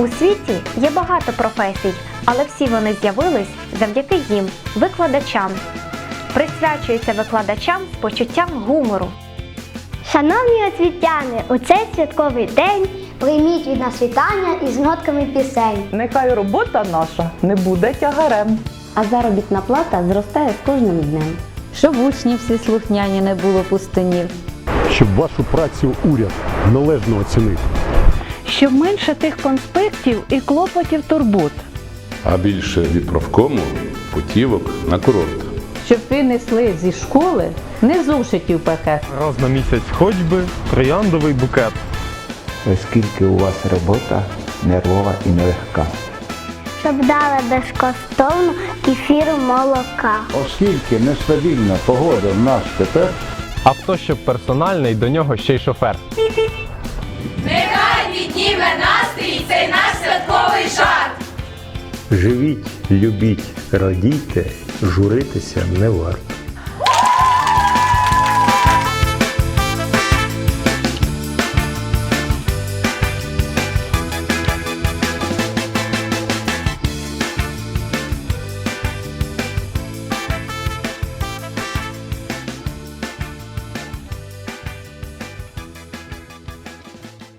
У світі є багато професій, але всі вони з'явились завдяки їм, викладачам. Присвячується викладачам з почуттям гумору. Шановні освітяни, у цей святковий день прийміть від нас вітання із нотками пісень. Нехай робота наша не буде тягарем. а заробітна плата зростає з кожним днем. Щоб учні всі слухняні не було пустинів. щоб вашу працю уряд належно оцінив. Щоб менше тих конспектів і клопотів турбот. а більше від профкому путівок на курорт. Щоб ви несли зі школи не зошитів пакет, Раз на місяць ходьби, трояндовий букет. оскільки у вас робота нервова і нелегка. Щоб дали безкоштовно кефіру молока. Оскільки нестабільна погода в нас тепер, Авто, щоб персональне і до нього ще й шофер. Живіть, любіть, радійте, журитися не варто.